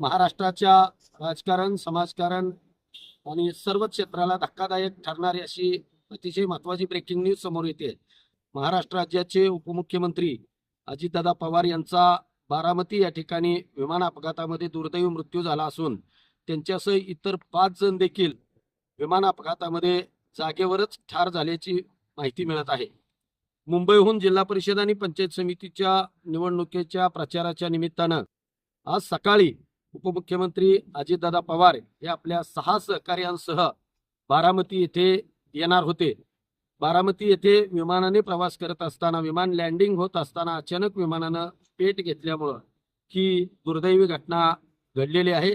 महाराष्ट्राच्या राजकारण समाजकारण आणि सर्व क्षेत्राला धक्कादायक ठरणारी अशी अतिशय महत्वाची ब्रेकिंग न्यूज समोर येते. महाराष्ट्र राज्याचे उपमुख्यमंत्री अजितदादा पवार यांचा बारामती या ठिकाणी विमान अपघातामध्ये दुर्दैवी मृत्यू झाला असून त्यांच्यासह इतर पाच जण देखील विमान अपघातामध्ये जागेवरच ठार झाल्याची माहिती मिळत आहे. मुंबईहून जिल्हा परिषद आणि पंचायत समितीच्या निवडणुकीच्या प्रचाराच्या निमित्तानं आज सकाळी उपमुख्यमंत्री अजितदादा पवार हे आपल्या सहा सहकार्यांसह बारामती येथे येणार होते. बारामती येथे विमानाने प्रवास करत असताना विमान लँडिंग होत असताना अचानक विमानानं पेट घेतल्यामुळं ही दुर्दैवी घटना घडलेली आहे.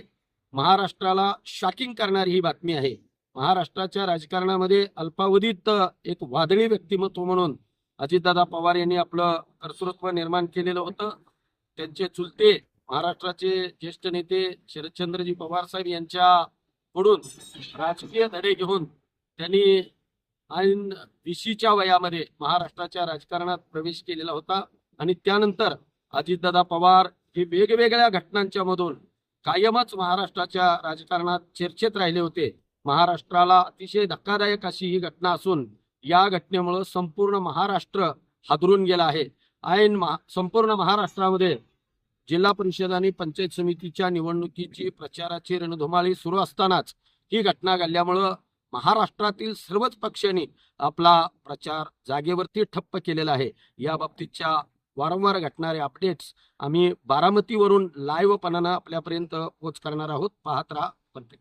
महाराष्ट्राला शॉकिंग करणारी ही बातमी आहे. महाराष्ट्राच्या राजकारणामध्ये अल्पावधीत एक वादळी व्यक्तिमत्व म्हणून अजितदादा पवार यांनी आपलं कर्तृत्व निर्माण केलेलं होतं. त्यांचे चुलते महाराष्ट्राचे ज्येष्ठ नेते शरदचंद्रजी पवार साहेब यांच्याकडून राजकीय धडे घेऊन त्यांनी ऐन विशीच्या वयामध्ये महाराष्ट्राच्या राजकारणात प्रवेश केलेला होता. आणि त्यानंतर अजितदादा पवार हे वेगवेगळ्या घटनांच्या मधून कायमच महाराष्ट्राच्या राजकारणात चर्चेत राहिले होते. महाराष्ट्राला अतिशय धक्कादायक अशी ही घटना असून या घटनेमुळं संपूर्ण महाराष्ट्र हादरून गेला आहे. ऐन महा संपूर्ण महाराष्ट्रामध्ये जिल्हा परिषद आणि पंचायत समितीच्या निवडणुकीची प्रचाराची रणधुमाळी सुरू असतानाच ही घटना घडल्यामुळं महाराष्ट्रातील सर्वच पक्षांनी आपला प्रचार जागेवरती ठप्प केलेला आहे. या बाबतीच्या वारंवार घटणारे अपडेट्स आम्ही बारामतीवरून लाईव्हपणानं आपल्यापर्यंत पोच करणार आहोत. पाहत राहा प्रत्येक